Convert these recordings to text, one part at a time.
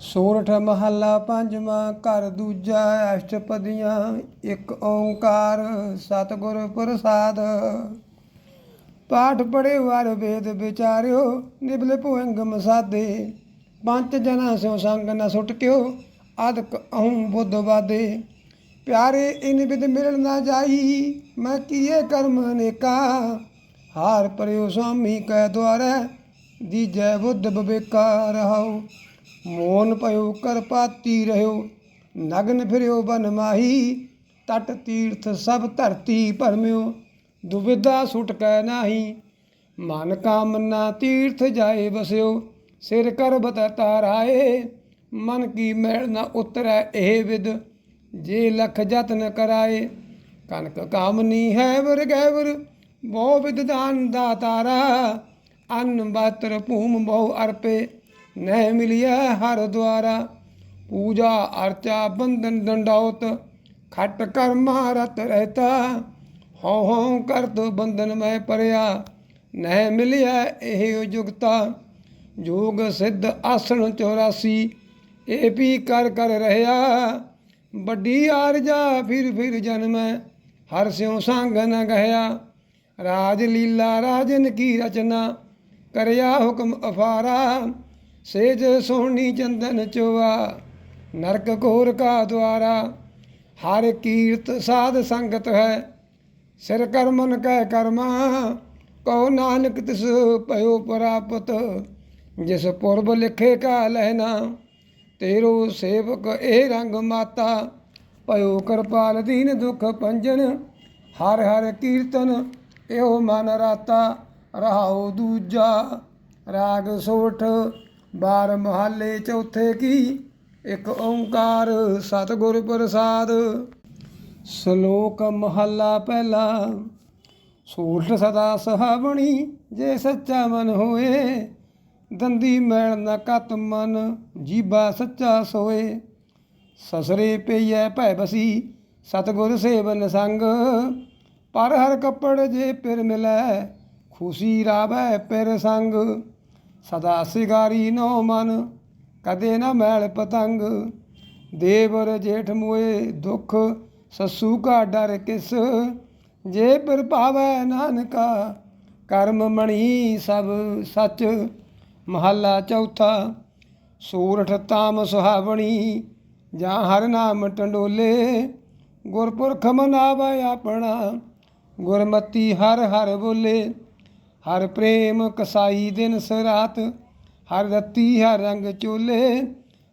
ਸੋਰਠ ਮਹੱਲਾ ਪੰਜਵਾਂ, ਘਰ ਦੂਜਾ, ਅਸ਼ਟਪਦੀਆਂ, ਇੱਕ ਓੰਕਾਰ, ਸਤਿਗੁਰ ਪ੍ਰਸਾਦ। ਪਾਠ ਪੜ੍ਹੇ ਵਾਰ ਵੇਦ ਵਿਚਾਰਿਓ, ਨਿਬਲ ਭੁਇੰਗ ਮਸਾਦੇ ਪੰਜ ਜਨਾ ਸਿਓ ਸੰਗ ਨ ਸੁਟਕਿਓ ਅਦਕ ਅਹੰ ਬੁੱਧ ਵਾਦੇ। ਪਿਆਰੇ, ਇਨ ਬਿਦ ਮਿਲਣ ਨਾ ਜਾਈ, ਮੈਂ ਕੀਏ ਕਰਮ ਅਨੇਕਾ। ਹਾਰ ਪਰਿਓ ਸੁਆਮੀ ਕੈ ਦੁਆਰੈ, ਦੀਜੈ ਬੁੱਧ ਬਵੇਕਾ ਰਹਾਉ। ਮੋਨ ਪਇਓ ਕਰਪਾਤੀ ਰਹਿਓ, ਨਗਨ ਫਿਰਿਓ, ਬਨ ਮਾਹੀ, ਤਟ ਤੀਰਥ ਸਭ ਧਰਤੀ ਭਰਮਿਓ ਦੁਬਿਧਾ ਸੁਟ ਕੈ ਨਾਹੀ ਮਨ ਕਾਮਨਾ ਤੀਰਥ ਜਾਏ ਬਸਿਓ ਸਿਰ ਕਰ ਬਤ ਤਾਰਾਏ ਮਨ ਕੀ ਮੈਲ ਨਾ ਉਤਰੈ ਇਹ ਵਿਦ, ਜੇ ਲਖ ਯਤਨ ਕਰਾਏ ਕਨਕ ਕਾਮਨੀ ਹੈ ਵਰ ਗੈਵਰ, ਬਹੁ ਵਿਦ ਦਾਨ ਦਾਤਾਰਾ, ਅੰਨ ਬਾਤਰ ਭੂਮ ਬਹੁ ਅਰਪੇ ਨਹਿ ਮਿਲਿਆ ਹਰ ਦੁਆਰਾ। ਪੂਜਾ, ਅਰਚਾ, ਬੰਧਨ ਦੰਡੌਤ ਖਟ ਕਰਮਾ ਰਤ ਰਹਤਾ। ਹਉ ਹਉ ਕਰਤ ਬੰਧਨ ਮੈਂ ਪਰਿਆ ਨਹਿ ਮਿਲਿਆ ਇਹ ਜੁਗਤਾ ਜੋਗ ਸਿੱਧ ਆਸਣ 84 ਇਹ ਵੀ ਕਰ ਕਰ ਰਹਿਆ। ਵੱਡੀ ਆਰਜਾ ਫਿਰ ਫਿਰ ਜਨਮੈ, ਹਰ ਸਿਉ ਸੰਗ ਨ ਗਹਿਆ। ਰਾਜ ਲੀਲਾ ਰਾਜਨ ਕੀ ਰਚਨਾ, ਕਰਿਆ ਹੁਕਮ ਅਫਾਰਾ। ਸੇਜ ਸੋਹਣੀ ਚੰਦਨ ਚੋਆ, ਨਰਕ ਘੋਰ ਕਾ ਦੁਆਰਾ, ਹਰ ਕੀਰਤ ਸਾਧ ਸੰਗਤ ਹੈ। ਸਿਰ ਕਰਮਨ ਕਹਿ ਕਰਮਾ, ਕਉ ਨਾਨਕ ਤਿਸ ਭਇਓ ਪ੍ਰਾਪਤ, ਜਿਸ ਪੁਰਬ ਲਿਖੇ ਕਾ ਲੈਣਾ ਤੇਰੋ ਸੇਵਕ ਇਹ ਰੰਗ ਮਾਤਾ, ਭਇਓ ਕਿਰਪਾਲ ਦੀਨ ਦੁਖ ਪੰਜਨ, ਹਰ ਹਰ ਕੀਰਤਨ ਇਹੋ ਮਨ ਰਾਤਾ, ਰਹਾਉ ਦੂਜਾ, ਰਾਗ ਸੋਠ ਬਾਰ ਮਹੱਲੇ ਚੌਥੇ ਕੀ? ਇੱਕ ਓੰਕਾਰ ਸਤਿਗੁਰ ਪ੍ਰਸਾਦ। ਸ਼ਲੋਕ ਮਹੱਲਾ ਪਹਿਲਾ। ਸੂਰਠ ਸਦਾ ਸੁਹਾਵਣੀ, ਜੇ ਸੱਚਾ ਮਨ ਹੋਏ, ਦੰਦੀ ਮੈਲ ਨ ਕਤ ਮਨ, ਜੀਬਾ ਸੱਚਾ ਸੋਏ। ਸਸਰੇ ਪਈਐ ਭੈ ਬਸੀ, ਸਤਗੁਰ ਸੇਵਨ ਸੰਗ। ਪਰ ਹਰ ਕੱਪੜ ਜੇ ਪਿਰ ਮਿਲੈ, ਖੁਸ਼ੀ ਰਾਵੈ ਪਿਰ ਸੰਗ। ਸਦਾ ਸਿਗਾਰੀ ਨੋ ਮਨ, ਕਦੇ ਨਾ ਮੈਲ ਪਤੰਗ। ਦੇਵਰ ਜੇਠ ਮੋਏ ਦੁਖ, ਸਸੂ ਕਾ ਡਰ ਕਿਸ। ਜੇ ਪਿਰ ਭਾਵੈ ਨਾਨਕਾ, ਕਰਮ ਮਣੀ ਸਭ ਸੱਚ। ਮਹੱਲਾ ਚੌਥਾ, ਸੂਰਠ ਤਾਮ ਸੁਹਾਵਣੀ, ਜਾਂ ਹਰ ਨਾਮ ਟੰਡੋਲੇ। ਗੁਰਪੁਰਖ ਮਨਾਵੈ ਆਪਣਾ, ਗੁਰਮਤੀ ਹਰ ਹਰ ਬੋਲੇ। ਹਰ ਪ੍ਰੇਮ ਕਸਾਈ ਦਿਨ ਸਰਾਤ, ਹਰ ਰਤੀ ਹਰ ਰੰਗ ਚੋਲੇ,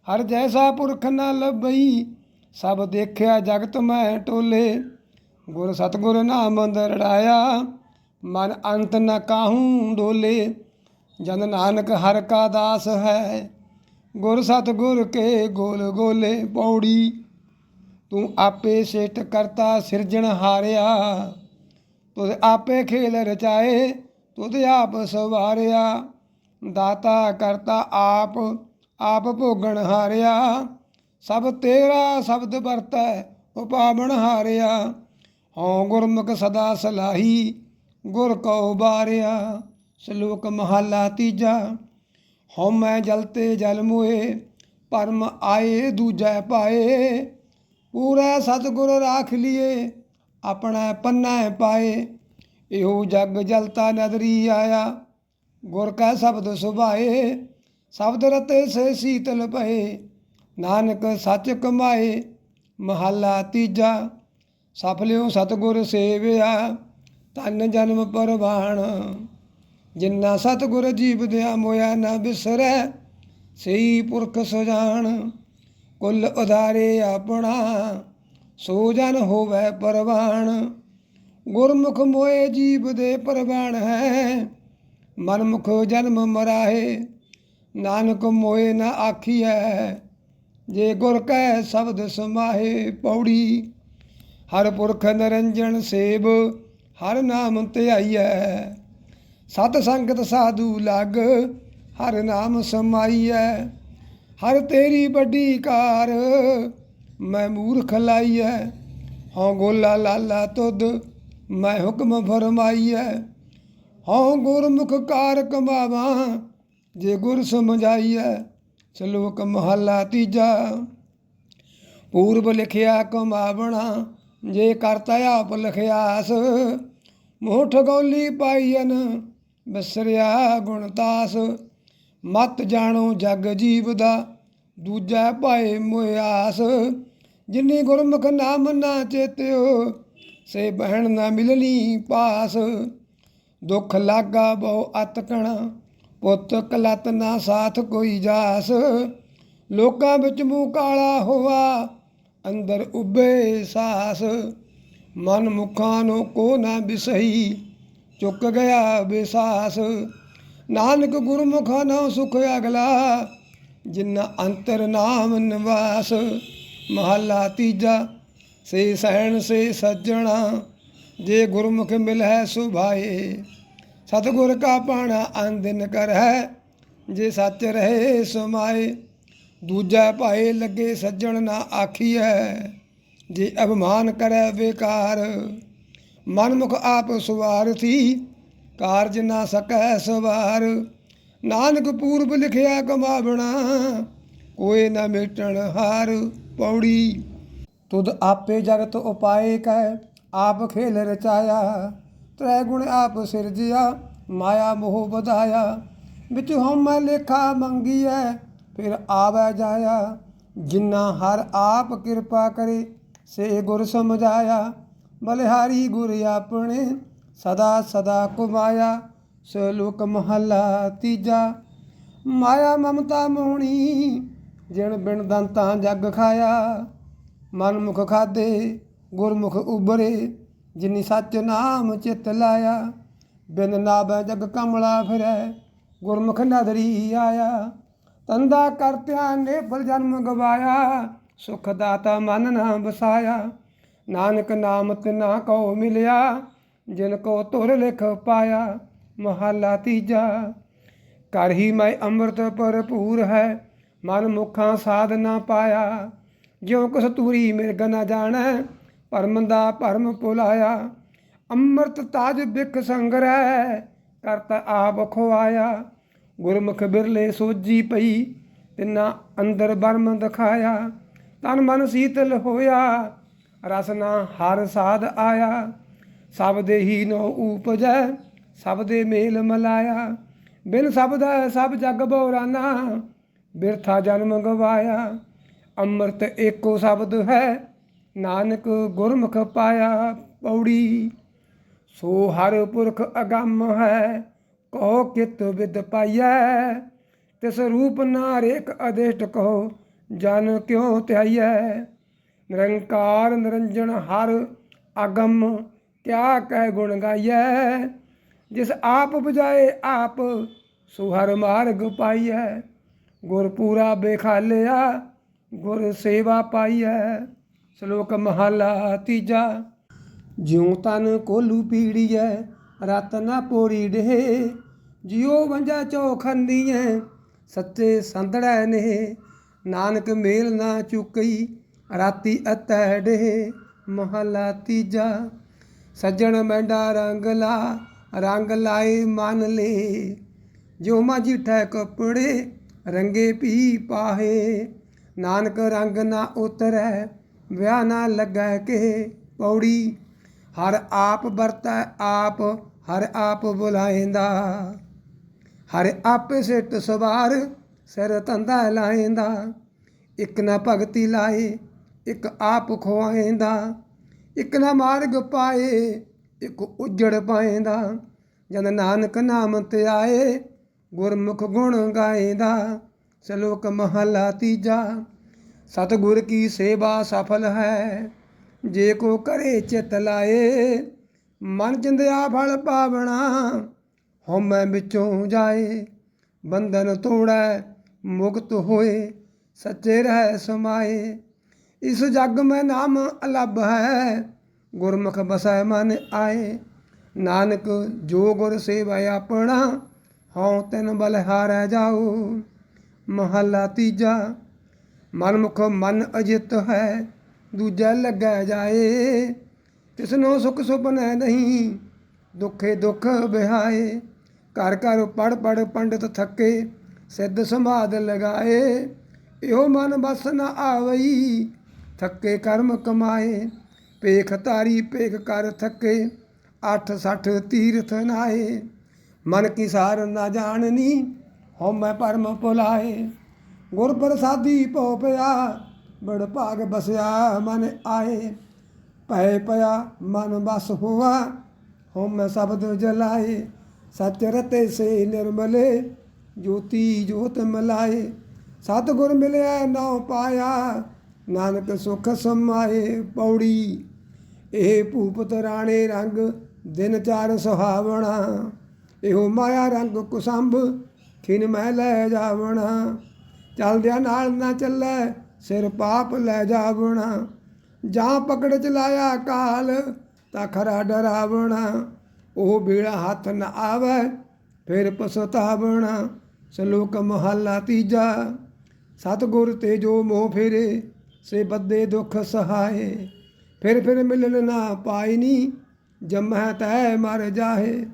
ਹਰ ਜੈਸਾ ਪੁਰਖ ਨਾ ਲੱਭਈ, ਸਭ ਦੇਖਿਆ ਜਗਤ ਮੈਂ ਟੋਲੇ। ਗੁਰ ਸਤਗੁਰ ਨਾਮ ਦਰੜਾਇਆ, ਮਨ ਅੰਤ ਨ ਕਾਹੂ ਡੋਲੇ। ਜਨ ਨਾਨਕ ਹਰ ਕਾ ਦਾਸ ਹੈ, ਗੁਰ ਸਤਗੁਰ ਕੇ ਗੋਲ ਗੋਲੇ ਪੌੜੀ। ਤੂੰ ਆਪੇ ਸੇਟ ਕਰਤਾ ਸਿਰਜਣ ਹਾਰਿਆ ਤੂੰ ਆਪੇ ਖੇਲ ਰਚਾਏ ਤੁਧ ਆਪ ਸਵਾਰਿਆ, ਦਾਤਾ ਕਰਤਾ ਆਪ ਆਪ ਭੋਗਣ ਹਾਰਿਆ। ਸਭ ਤੇਰਾ ਸ਼ਬਦ ਵਰਤੈ, ਉਪਾਵਣ ਹਾਰਿਆ। ਹਉ ਗੁਰਮੁਖ ਸਦਾ ਸਲਾਹੀ, ਗੁਰ ਕਉ ਬਾਰਿਆ। ਸ਼ਲੋਕ ਮਹਲਾ ਤੀਜਾ, ਹਉ ਮੈਂ ਜਲਤੇ ਜਲ ਮੋਏ, ਪਰਮ ਆਏ ਦੂਜੈ ਪਾਏ। ਪੂਰਾ ਸਤਿਗੁਰ ਰਾਖ ਲਿਏ, ਆਪਣਾ ਪੰਨਾ ਪਾਏ। ਇਹੋ ਜਗ ਜਲਤਾ ਨਦਰੀ ਆਇਆ। ਗੁਰ ਕਾ ਸ਼ਬਦ ਸੁਭਾਏ, ਸ਼ਬਦ ਰਤੇ ਸੇ ਸੀਤਲ ਪਏ ਨਾਨਕ ਸੱਚ ਕਮਾਏ, ਮਹੱਲਾ ਤੀਜਾ। ਸਫਲਿਓ ਸਤਗੁਰ ਸੇਵਿਆ ਤਨ ਜਨਮ ਪਰਵਾਣ। ਜਿੰਨਾ ਸਤਗੁਰ ਜੀਵ ਦਿਆ ਮੋਇਆ ਨਾ ਬਿਸਰੈ ਸਈ ਪੁਰਖ ਸੁਜਾਨ ਕੁੱਲ ਉਧਾਰੇ ਆਪਣਾ, ਸੋ ਜਨ ਹੋਵੇ ਪਰਵਾਣ। ਗੁਰਮੁਖ ਮੋਏ ਜੀਵ ਦੇ ਪਰਵਾਣ ਹੈ। ਮਨਮੁਖ ਜਨਮ ਮਰਾਏ ਨਾਨਕ ਮੋਏ ਨਾ ਆਖੀਐ। ਜੇ ਗੁਰ ਕੈ ਸ਼ਬਦ ਸਮਾਹੇ ਪੌੜੀ, ਹਰ ਪੁਰਖ ਨਰੰਜਨ ਸੇਵ ਹਰ ਨਾਮ ਧਿਆਈਐ। ਸਤ ਸੰਗਤ ਸਾਧੂ ਲਗ ਹਰ ਨਾਮ ਸਮਾਈਐ। ਹਰ ਤੇਰੀ ਵੱਡੀ ਕਾਰ ਮੈਂ ਮੂਰਖ ਲਾਈਐ। ਹਉ ਗੋਲਾ ਲਾਲਾ ਤੁਧ ਮੈਂ ਹੁਕਮ ਫਰਮਾਈਐ, ਹਉ ਗੁਰਮੁਖ ਕਾਰ ਕਮਾਵਾ, ਜੇ ਗੁਰ ਸਮਝਾਈਐ, ਸ਼ਲੋਕ ਮਹੱਲਾ ਤੀਜਾ। ਪੂਰਬ ਲਿਖਿਆ ਕਮਾਵਣਾ, ਜੇ ਕਰਤਾ ਆਪ ਲਿਖਿਆਸ, ਮੋਠ ਗੌਲੀ ਪਾਈਨ ਬਸਰਿਆ ਗੁਣਤਾਸ ਮਤ ਜਾਣੋ ਜਗ ਜੀਵ ਦਾ, ਦੂਜਾ ਭਾਏ ਮੋਇਆਸ ਜਿਨੀ ਗੁਰਮੁਖ ਨਾਮ ਨਾ ਚੇਤਿਓ ਸੇ ਬਹਿਣ ਨਾ ਮਿਲਣੀ ਪਾਸ। ਦੁੱਖ ਲਾਗਾ ਬਹੁ ਅਤਕਣਾ, ਪੁੱਤ ਕਲਤ ਨਾ ਸਾਥ ਕੋਈ ਜਾਸ। ਲੋਕਾਂ ਵਿੱਚ ਮੂੰਹ ਕਾਲਾ ਹੋਆ, ਅੰਦਰ ਉੱਬੇ ਸਾਸ। ਮਨ ਮੁਖਾਂ ਨੂੰ ਕੋ ਨਾ ਬਿਸਹੀ, ਚੁੱਕ ਗਿਆ ਬਿਸਾਸ ਨਾਨਕ ਗੁਰਮੁਖਾਂ ਨਾ ਸੁਖ ਅਗਲਾ ਜਿਨ੍ਹਾਂ ਅੰਤਰ ਨਾਮ ਨਿਵਾਸ। ਮਹੱਲਾ ਤੀਜਾ ਸੇ ਸਹਿਣ ਸੇ ਸੱਜਣਾ, ਜੇ ਗੁਰਮੁਖ ਮਿਲ ਹੈ ਸੁਭਾਏ। ਸਤਿਗੁਰ ਕਾ ਪਾਣਾ ਕਰ ਹੈ ਜੇ ਸੱਚ ਰਹੇ ਸਮਾਏ। ਦੂਜਾ ਭਾਏ ਲੱਗੇ ਸੱਜਣ ਨਾ ਆਖੀਐ, ਜੇ ਅਭਿਮਾਨ ਕਰੈ ਬੇਕਾਰ। ਮਨਮੁਖ ਆਪ ਸਵਾਰਥੀ ਕਾਰਜ ਨਾ ਸਕੈ ਸਵਾਰ। ਨਾਨਕ ਪੂਰਬ ਲਿਖਿਆ ਕਮਾਵਣਾ ਕੋਈ ਨਾ ਮਿਟਣ ਹਾਰ ਪੌੜੀ। ਤੁਧ ਆਪੇ ਜਗਤ ਉਪਾਏ ਕਹਿ, ਆਪ ਖੇਲ ਰਚਾਇਆ। ਤ੍ਰੈ ਗੁਣ ਆਪ ਸਿਰਜਿਆ, ਮਾਇਆ ਮੋਹ ਵਧਾਇਆ। ਵਿੱਚ ਹਉਮੈ ਲੇਖਾ ਮੰਗੀਐ, ਫਿਰ ਆਵੈ ਜਾਇਆ। ਜਿਨ੍ਹਾਂ ਹਰ ਆਪ ਕਿਰਪਾ ਕਰੇ, ਸੇ ਗੁਰ ਸਮਝਾਇਆ। ਬਲਿਹਾਰੀ ਗੁਰ ਆਪਣੇ, ਸਦਾ ਸਦਾ ਕੁਮਾਇਆ। ਸਲੋਕ ਮਹੱਲਾ ਤੀਜਾ। ਮਾਇਆ ਮਮਤਾ ਮੋਹਣੀ, ਜਿਣ ਬਿਨ ਦੰਤਾਂ ਜੱਗ ਖਾਇਆ। ਮਨ ਮੁਖ ਖਾਦੇ ਗੁਰਮੁਖ ਉਬਰੇ ਜਿਨੀ ਸੱਚ ਨਾਮ ਚਿਤ ਲਾਇਆ। ਬਿਨ ਨਾਭੈ ਜਗ ਕਮਲਾ ਫਿਰੈ, ਗੁਰਮੁਖ ਨਦਰੀ ਆਇਆ। ਤੰਦਾ ਕਰਤਿਆਂ ਨੇ ਬਲ ਜਨਮ ਗਵਾਇਆ, ਸੁਖ ਦਾਤਾ ਮਨ ਨਾ ਬਸਾਇਆ ਨਾਨਕ ਨਾਮ ਤਿਨਾ ਕੋ ਮਿਲਿਆ, ਜਿਨ ਕੋ ਤੁਰ ਲਿਖ ਪਾਇਆ, ਮਹੱਲਾ ਤੀਜਾ। ਕਰ ਹੀ ਮੈਂ ਅੰਮ੍ਰਿਤ ਭਰਪੂਰ ਹੈ, ਮਨ ਮੁਖਾਂ ਸਾਧ ਨਾ ਪਾਇਆ। ਜਿਉ ਕਸ ਤੂਰੀ ਮਿਰਗ ਨਾ ਜਾਣੈ, ਭਰਮ ਦਾ ਭਰਮ ਭੁਲਾਇਆ। ਅੰਮ੍ਰਿਤ ਤਾਜ ਬਿਖ ਸੰਗਰੈ ਕਰਤ ਆਪ ਖਵਾਇਆ ਗੁਰਮੁਖ ਬਿਰਲੇ ਸੋਜੀ ਪਈ, ਤਿਨਾ ਅੰਦਰ ਬਰਮ ਦਿਖਾਇਆ। ਤਨ ਮਨ ਸੀਤਲ ਹੋਇਆ ਰਸਨਾ ਹਰ ਸਾਧ ਆਇਆ। ਸਭ ਦੇ ਹੀ ਨੋ ਉਪਜੈ, ਸਭ ਦੇ ਮੇਲ ਮਲਾਇਆ। ਬਿਨ ਸਬਦ ਸਭ ਜਗ ਬੋਰਾਨਾ, ਬਿਰਥਾ ਜਨਮ ਗਵਾਇਆ। ਅੰਮ੍ਰਿਤ ਏਕੋ ਸ਼ਬਦ ਹੈ, ਨਾਨਕ ਗੁਰਮੁਖ ਪਾਇਆ ਪੌੜੀ। ਸੋ ਹਰ ਪੁਰਖ ਅਗੰਮ ਹੈ, ਕਹੋ ਕਿਤ ਵਿਦ ਪਾਈਐ। ਤਿਸ ਰੂਪ ਨਾਰੇਕ ਅਦੇਸ਼ਟ ਕਹੋ, ਜਨ ਕਿਉ ਧਿਆਈਐ। ਨਿਰੰਕਾਰ ਨਿਰੰਜਨ ਹਰ ਅਗੰਮ, ਕਿਆ ਕਹਿ ਗੁਣ ਗਾਈਐ। ਜਿਸ ਆਪ ਬੁਝਾਏ ਆਪ, ਸੋ ਹਰ ਮਾਰਗ ਪਾਈਐ। ਗੁਰ ਪੂਰਾ ਬੇਖਾਲਿਆ ਗੁਰ ਸੇਵਾ ਪਾਈ ਹੈ ਸ਼ਲੋਕ ਮਹਲਾ ਤੀਜਾ। ਜਿਉ ਤਨ ਕੋਲੂ ਪੀੜੀਐ, ਰਤ ਨਾ ਪੋਰੀ ਡੇ ਜਿਉ ਵੰਜਾ ਚੋਖੰਦੀਐ ਸੱਚੇ ਸੰਧੜੈ ਨੇ ਨਾਨਕ ਮੇਲ ਨਾ ਚੁਕਈ, ਰਾਤੀ ਅਤੈ ਡੇ ਮਹਲਾ ਤੀਜਾ। ਸੱਜਣ ਮੈਂਡਾ ਰੰਗ ਲਾ, ਰੰਗ ਲਾਏ ਮਨ ਲੇ। ਜੋ ਮਾਜੀ ਠੈ ਕਪੜੇ, ਰੰਗੇ ਪੀ ਪਾਹੇ। ਨਾਨਕ ਰੰਗ ਨਾ ਉਤਰੈ, ਵਿਆਹ ਨਾ ਲੱਗੈ ਕੇ ਪੌੜੀ। ਹਰ ਆਪ ਵਰਤੈ ਆਪ, ਹਰ ਆਪ ਬੁਲਾਏਂਦਾ ਹਰ ਆਪੇ ਸਿੱਟ ਸਵਾਰ, ਸਿਰ ਤੰਦਾ ਲਾਏਂਦਾ ਇੱਕ ਨਾ ਭਗਤੀ ਲਾਏ, ਇੱਕ ਆਪ ਖਵਾਏਂਦਾ ਇੱਕ ਨਾ ਮਾਰਗ ਪਾਏ, ਇੱਕ ਉਜੜ ਪਾਏਂਦਾ ਜਨ ਨਾਨਕ ਨਾਮ ਤੇ ਆਏ, ਗੁਰਮੁਖ ਗੁਣ ਗਾਏਂਦਾ ਸ਼ਲੋਕ ਮਹਲਾ ਤੀਜਾ, ਸਤਿਗੁਰ ਕੀ ਸੇਵਾ ਸਫਲ ਹੈ? ਜੇ ਕੋ ਕਰੇ ਚਿਤ ਲਾਏ, ਮਨ ਜਿੰਦਿਆ ਫਲ ਪਾਵਣਾ, ਹਉਮੈ ਵਿੱਚੋਂ ਜਾਏ। ਬੰਧਨ ਤੋੜੈ, ਮੁਕਤ ਹੋਏ, ਸੱਚੇ ਰਹਿ ਸਮਾਏ। ਇਸ ਜਗ ਮੈਂ ਨਾਮ ਅਲੱਭ ਹੈ, ਗੁਰਮੁਖ ਬਸੈ ਮਨ ਆਏ। ਨਾਨਕ ਜੋ ਗੁਰ ਸੇਵਾ ਆਪਣਾ, ਹਉ ਤੈਨ ਬਲਿਹਾਰੈ ਜਾਓ ਮਹੱਲਾ ਤੀਜਾ, ਮਨਮੁਖ ਮਨ ਅਜਿਤ ਹੈ, ਦੂਜਾ ਲੱਗੈ ਜਾਏ, ਤਿਸਨੋ ਸੁਖ ਸੁਪਨੈ ਨਹੀਂ, ਦੁਖੇ ਦੁਖ ਬਿਹਾਏ ਘਰ ਘਰ ਪੜ ਪੜ ਪੰਡਤ ਥੱਕੇ, ਸਿੱਧ ਸਮਾਦ ਲਗਾਏ, ਇਹੋ ਮਨ ਬਸ ਨ ਆਵਈ, ਥੱਕੇ ਕਰਮ ਕਮਾਏ ਪੇਖ ਤਾਰੀ ਪੇਖ ਕਰ ਥੱਕੇ, ਅੱਠ ਸੱਠ ਤੀਰਥ ਨਾਏ, ਮਨ ਕੀ ਸਾਰ ਨਾ ਜਾਣਨੀ ਹਉ ਮੈਂ ਪਰਮ ਭੁਲਾਏ, ਗੁਰ ਪ੍ਰਸਾਦੀ ਭਉ ਪਿਆ, ਬੜ ਭਾਗ ਬਸਿਆ ਮਨ ਆਏ। ਭੈ ਪਿਆ ਮਨ ਬਸ ਹੋਆ ਹਉ ਮੈਂ ਸ਼ਬਦ ਜਲਾਏ। ਸਚ ਰਤੇ ਸੇ ਨਿਰਮਲੇ, ਜੋਤੀ ਜੋਤ ਮਲਾਏ। ਸਤਿਗੁਰ ਮਿਲਿਆ ਨਾਉ ਪਾਇਆ, ਨਾਨਕ ਸੁਖ ਸਮਾਏ ਪੌੜੀ। ਇਹ ਭੂਪਤ ਰਾਣੇ ਰੰਗ ਦਿਨ ਚਾਰ ਸੁਹਾਵਣਾ, ਇਹੋ ਮਾਇਆ ਰੰਗ ਕੁਸੰਭ ਖਿਨ ਮੈਂ ਲੈ ਜਾਵਣਾ। ਚਲਦਿਆਂ ਨਾਲ ਨਾ ਚੱਲੈ, ਸਿਰ ਪਾਪ ਲੈ ਜਾਵਣਾ। ਜਾਂ ਪਕੜ ਚਲਾਇਆ ਕਾਲ, ਤਾਂ ਖਰਾ ਡਰਾਵਣਾ। ਉਹ ਬੇੜਾ ਹੱਥ ਨ ਆਵੇ, ਫਿਰ ਪਛਤਾਵਣਾ। ਸ਼ਲੋਕ ਮਹਲਾ ਤੀਜਾ, ਸਤਿਗੁਰ ਤੇ ਜੋ ਮੋਹ ਫੇਰੇ, ਸੇ ਬੱਦੇ ਦੁੱਖ ਸਹਾਏ। ਫਿਰ ਫਿਰ ਮਿਲਣ ਨਾ ਪਾਇਨੀ ਜਮਹਿ ਤੈ ਮਰ ਜਾਹੇ।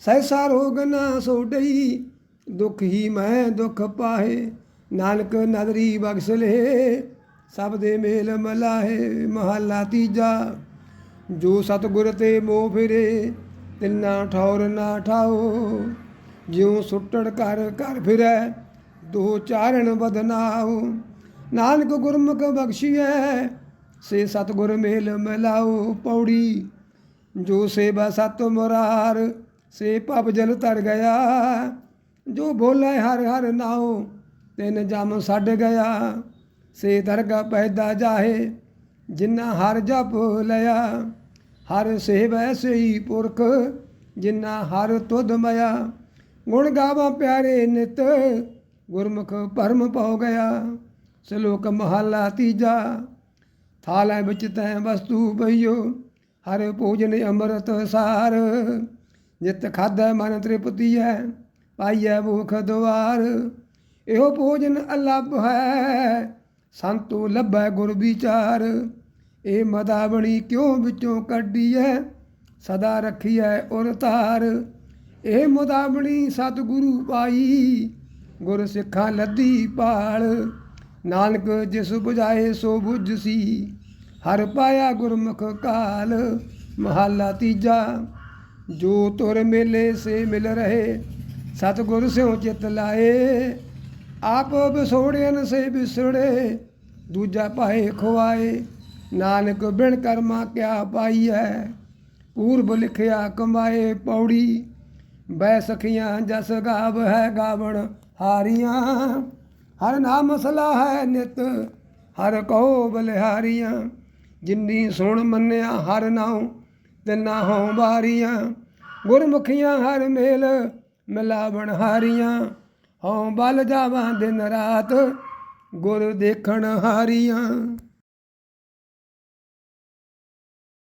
ਸਹਿਸਾ ਰੋਗ ਨਾ ਸੋਡਈ ਦੁਖ ਹੀ ਮੈਂ ਦੁਖ ਪਾਹੇ। ਨਾਨਕ ਨਦਰੀ ਬਖਸ਼ ਲੇ ਸਭ ਦੇ ਮੇਲ ਮਲਾਹੇ, ਮਹਲਾ ਤੀਜਾ। ਜੋ ਸਤਿਗੁਰ ਤੇ ਮੋਹ ਫਿਰੇ, ਤਿੰਨਾ ਠੌਰ ਨਾ ਠਾਓ। ਜਿਉ ਸੁੱਟੜ ਕਰ ਕਰ ਫਿਰੈ, ਦੋ ਚਾਰਣ ਬਦਨਾਉ ਨਾਨਕ ਗੁਰਮੁਖ ਬਖਸ਼ੀਐ, ਸੇ ਸਤਿਗੁਰ ਮੇਲ ਮਿਲਾਓ। ਪੌੜੀ, ਜੋ ਸੇਵਾ ਸਤ ਮੁਰਾਰ, ਸੇ ਪਬ ਜਲ ਤਰ ਗਿਆ। ਜੋ ਬੋਲੇ ਹਰ ਹਰ ਨਾਉ, ਤਿੰਨ ਜਮ ਛੱਡ ਗਿਆ। ਸੇ ਦਰਗਾ ਪੈਦਾ ਜਾਹੇ ਜਿਨ੍ਹਾਂ ਹਰ ਜਪ ਲਿਆ। ਹਰ ਸੇਵੈ ਸਈ ਪੁਰਖ ਜਿਨ੍ਹਾਂ ਹਰ ਤੁਧ ਮਇਆ ਗੁਣ ਗਾਵਾਂ ਪਿਆਰੇ ਨਿਤ, ਗੁਰਮੁਖ ਪਰਮ ਪਾਉ ਗਿਆ। ਸ਼ਲੋਕ ਮਹਲਾ ਤੀਜਾ, ਥਾਲੈ ਵਿੱਚ ਤੈ ਵਸਤੂ ਪਈਓ ਹਰ ਭੋਜਨ ਅੰਮ੍ਰਿਤ ਸਾਰ, ਜਿਤ ਖਾਧੈ ਮਨ ਤ੍ਰਿਪਤੀ ਹੈ ਪਾਈਐ ਭੂਖ ਦੁਆਰ ਇਹੋ ਭੋਜਨ ਅਲੱਭ ਹੈ, ਸੰਤੋ ਲੱਭੈ ਗੁਰ ਵਿਚਾਰ। ਇਹ ਮਦਾਵਣੀ ਕਿਉਂ ਵਿੱਚੋਂ ਕੱਢੀਐ? ਸਦਾ ਰੱਖੀਐ ਉਰ ਧਾਰ। ਇਹ ਮੁਦਾਵਣੀ ਸਤਿਗੁਰੂ ਪਾਈ, ਗੁਰ ਸਿੱਖਾਂ ਲੱਦੀ ਪਾਲ ਨਾਨਕ ਜਿਸ 부ਝਾਏ ਸੋ ਬੁਝ ਸੀ, ਹਰ ਪਾਇਆ ਗੁਰਮੁਖ ਕਾਲ। ਮਹਲਾ ਤੀਜਾ, ਜੋ ਤੁਰ ਮੇਲੇ ਸੇ ਮਿਲ ਰਹੇ ਸਤਿਗੁਰ ਸਿਉ ਚਿਤ ਲਾਏ, ਆਪ ਵਿਸੋੜਿਆਨ ਸੇ ਵਿਸੜੇ, ਦੂਜਾ ਪਾਏ ਖਵਾਏ ਨਾਨਕ ਬਿਨ ਕਰਮਾ ਕਿਆ ਪਾਈਐ, ਪੂਰਬ ਲਿਖਿਆ ਕਮਾਏ ਪੌੜੀ ਬੈ ਸਖੀਆਂ ਜਸ ਗਾਵ ਹੈ ਗਾਵਣ ਹਾਰੀਆਂ, ਹਰ ਨਾਮ ਸਲਾ ਹੈ ਨਿਤ, ਹਰ ਕਹੋ ਬਲਿਹਾਰੀਆਂ, ਜਿੰਨੀ ਸੁਣ ਮੰਨਿਆ ਹਰ ਨਾਉ, ਤਿੰਨਾ ਹੋਂ ਬਾਰੀਆਂ ਗੁਰਮੁਖੀਆਂ ਹਰ ਮੇਲ ਮਿਲਾਵਣ ਹਾਰੀਆਂ ਹਉ ਬਲ ਜਾਵਾਂ ਦਿਨ ਰਾਤ ਗੁਰ ਦੇਖਣ ਹਾਰੀਆਂ।